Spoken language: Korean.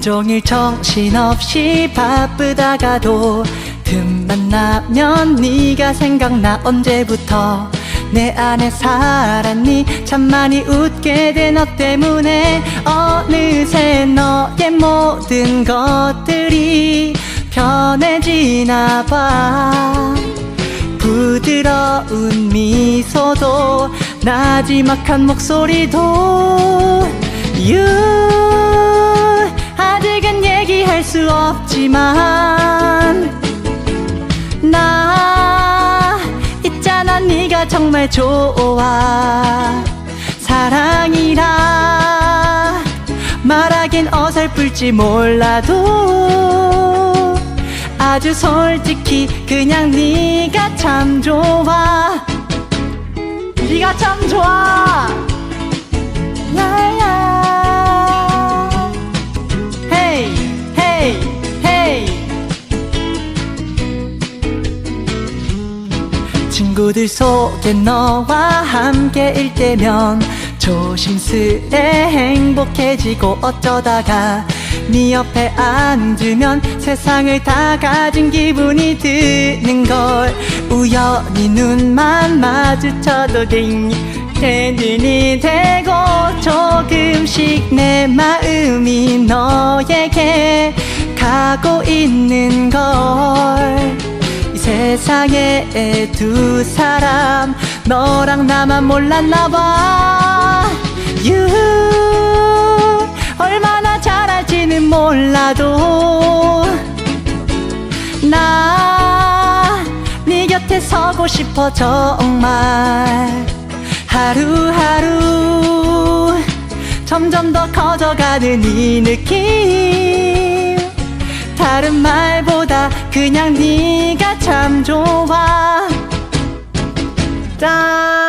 온종일 정신없이 바쁘다가도 틈만 나면 네가 생각나 언제부터 내 안에 살았니? 참 많이 웃게 된 너 때문에 어느새 너의 모든 것들이 편해지나 봐. 부드러운 미소도 나지막한 목소리도 You 얘기할 수 없지만 나 있잖아 네가 정말 좋아. 사랑이라 말하긴 어설플지 몰라도 아주 솔직히 그냥 네가 참 좋아. 네가 참 좋아 친구들 속에 너와 함께일 때면 조심스레 행복해지고 어쩌다가 네 옆에 앉으면 세상을 다 가진 기분이 드는 걸 우연히 눈만 마주쳐도 괜히 되고 조금씩 내 마음이 너에게 가고 있는 걸이 세상에 두 사람 너랑 나만 몰랐나 봐. You 얼마나 잘할지는 몰라도 나 네 곁에 서고 싶어 정말. 하루하루 점점 더 커져가는 이 느낌. 다른 말 그냥 네가 참 좋아. 짠